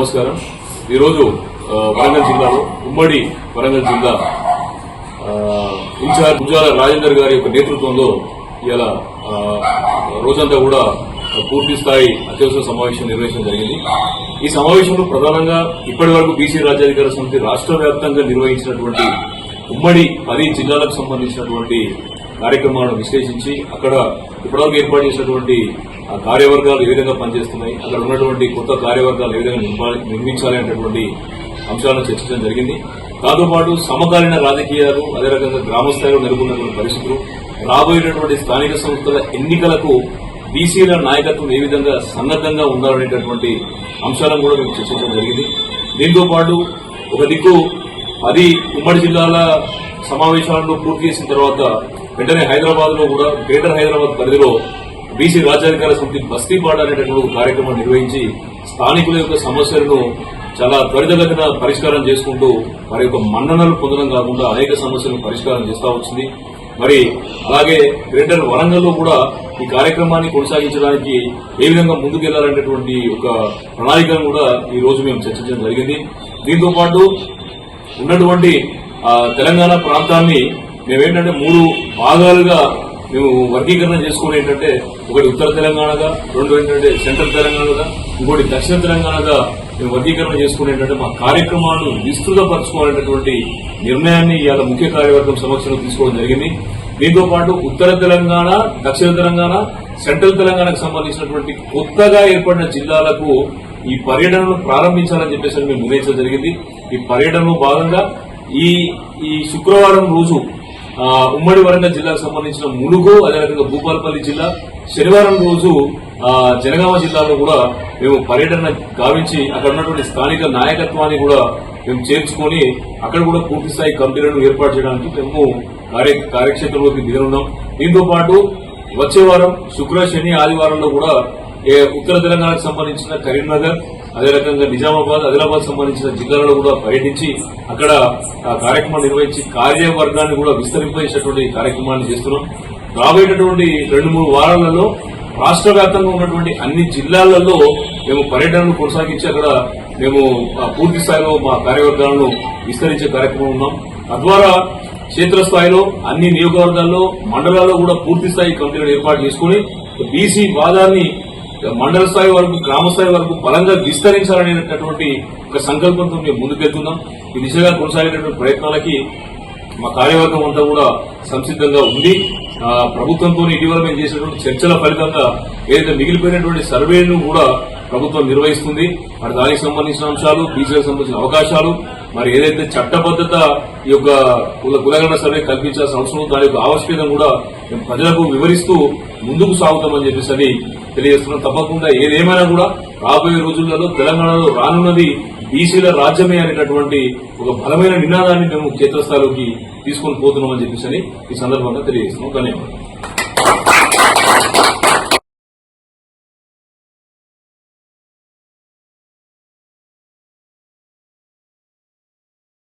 నమస్కారం. ఈరోజు వరంగల్ జిల్లాలో ఉమ్మడి వరంగల్ జిల్లా ఇన్ఛార్జ్ గుజాల రాజేందర్ గారి యొక్క నేతృత్వంలో ఇలా రోజంతా కూడా పూర్తి స్థాయి అత్యవసర సమావేశం నిర్వహించడం జరిగింది. ఈ సమావేశంలో ప్రధానంగా ఇప్పటి వరకు బీసీ రాజ్యాధికార సమితి రాష్ట్ర వ్యాప్తంగా నిర్వహించినటువంటి ఉమ్మడి పది జిల్లాలకు సంబంధించినటువంటి కార్యక్రమాలను విశ్లేషించి అక్కడ ఇప్పటివరకు ఏర్పాటు చేసినటువంటి ఆ కార్యవర్గాలు ఏ విధంగా పనిచేస్తున్నాయి అక్కడ ఉన్నటువంటి కొత్త కార్యవర్గాలు ఏ విధంగా నిర్మా- నిర్మించాలి అనేటువంటి అంశాలను చర్చించడం జరిగింది. దాంతోపాటు సమకాలీన రాజకీయాలు అదే రకంగా గ్రామ స్థాయిలో నెలకొన్నటువంటి పరిస్థితులు రాబోయేటటువంటి స్థానిక సంస్థల ఎన్నికలకు బీసీల నాయకత్వం ఏ విధంగా సన్నద్ధంగా ఉండాలనేటటువంటి అంశాలను కూడా మేము చర్చించడం జరిగింది. దీంతో పాటు ఒక దిక్కు అది ఉమ్మడి జిల్లాల సమావేశాలను పూర్తి చేసిన తర్వాత వెంటనే హైదరాబాద్లో కూడా గ్రేటర్ హైదరాబాద్ పరిధిలో బీసీ రాజ్యాధికార సమితి బస్తీ పాడ అనేటటువంటి కార్యక్రమం నిర్వహించి స్థానికుల యొక్క సమస్యలను చాలా త్వరితగతిన పరిష్కారం చేసుకుంటూ వారి యొక్క మన్ననలు పొందడం కాకుండా అనేక సమస్యలను పరిష్కారం చేస్తూ వచ్చింది. మరి అలాగే గ్రేటర్ వరంగల్లో కూడా ఈ కార్యక్రమాన్ని కొనసాగించడానికి ఏ విధంగా ముందుకెళ్ళాలనేటువంటి ఒక ప్రణాళికను కూడా ఈ రోజు మేము చర్చించడం జరిగింది. దీంతో పాటు ఉన్నటువంటి తెలంగాణ ప్రాంతాన్ని మేమేంటంటే మూడు భాగాలుగా మేము వర్గీకరణ చేసుకుని ఏంటంటే ఒకటి ఉత్తర తెలంగాణగా రెండు ఏంటంటే సెంట్రల్ తెలంగాణగా ఇంకోటి దక్షిణ తెలంగాణగా మేము వర్గీకరణ చేసుకుని ఏంటంటే మా కార్యక్రమాలను విస్తృతపరచుకోవాలనేటువంటి నిర్ణయాన్ని ఇవాళ ముఖ్య కార్యవర్గం సమక్షంలో తీసుకోవడం జరిగింది. దీంతో పాటు ఉత్తర తెలంగాణ దక్షిణ తెలంగాణ సెంట్రల్ తెలంగాణకు సంబంధించినటువంటి కొత్తగా ఏర్పడిన జిల్లాలకు ఈ పర్యటనను ప్రారంభించాలని చెప్పేసి మేము నిర్ణయించడం జరిగింది. ఈ పర్యటనలో భాగంగా ఈ ఈ శుక్రవారం రోజు ఉమ్మడి వరంగల్ జిల్లాకు సంబంధించిన ములుగు అదేవిధంగా భూపాలపల్లి జిల్లా శనివారం రోజు ఆ, జనగామ జిల్లాలో కూడా మేము పర్యటన గావించి అక్కడ ఉన్నటువంటి స్థానిక నాయకత్వాన్ని కూడా మేము చేర్చుకొని అక్కడ కూడా పూర్తి స్థాయి కమిటీలను ఏర్పాటు చేయడానికి మేము కార్య కార్యక్షేత్రంలోకి దిగనున్నాం. దీంతో పాటు వచ్చే వారం శుక్ర శని ఆదివారంలో కూడా ఉత్తర తెలంగాణకు సంబంధించిన కరీంనగర్ అదే రకంగా నిజామాబాద్ ఆదిలాబాద్ సంబంధించిన జిల్లాలలో కూడా పర్యటించి అక్కడ ఆ నిర్వహించి కార్యవర్గాన్ని కూడా విస్తరింపజేసేటువంటి కార్యక్రమాన్ని చేస్తున్నాం. రాబోయేటటువంటి రెండు మూడు వారాలలో రాష్ట్ర వ్యాప్తంగా ఉన్నటువంటి అన్ని జిల్లాలలో మేము పర్యటనను కొనసాగించి అక్కడ మేము ఆ, పూర్తి స్థాయిలో మా కార్యవర్గాలను విస్తరించే కార్యక్రమం ఉన్నాం. తద్వారా క్షేత్రస్థాయిలో అన్ని నియోజకవర్గాల్లో మండలాల్లో కూడా పూర్తి స్థాయి కమిటీలను ఏర్పాటు చేసుకుని బీసీ వాదాన్ని మండల స్థాయి వరకు గ్రామ స్థాయి వరకు బలంగా విస్తరించాలనేటటువంటి ఒక సంకల్పంతో మేము ముందుకెళ్తున్నాం. ఈ దిశగా కొనసాగేటటువంటి ప్రయత్నాలకి మా కార్యవర్గం అంతా కూడా సంసిద్ధంగా ఉంది. ప్రభుత్వంతో ఇటీవల మేము చేసినటువంటి చర్చల ఫలితంగా ఏదైతే మిగిలిపోయినటువంటి సర్వేను కూడా ప్రభుత్వం నిర్వహిస్తుంది. మరి దానికి సంబంధించిన అంశాలు బీసీలకు సంబంధించిన అవకాశాలు మరి ఏదైతే చట్టబద్ధత ఈ యొక్క కుల- కులగణన సర్వే కల్పించాల్సిన అవసరం దాని యొక్క ఆవశ్యకత కూడా మేము ప్రజలకు వివరిస్తూ ముందుకు సాగుతామని చెప్పేసి అని తెలియజేస్తున్నాం. తప్పకుండా ఏదేమైనా కూడా రాబోయే రోజులలో తెలంగాణలో రానున్నది బీసీల రాజ్యమే అనేటటువంటి ఒక బలమైన నినాదాన్ని మేము క్షేత్రస్థాయిలోకి తీసుకొని పోతున్నామని చెప్పేసి అని ఈ సందర్భంగా తెలియజేస్తున్నాం. ధన్యవాదాలు.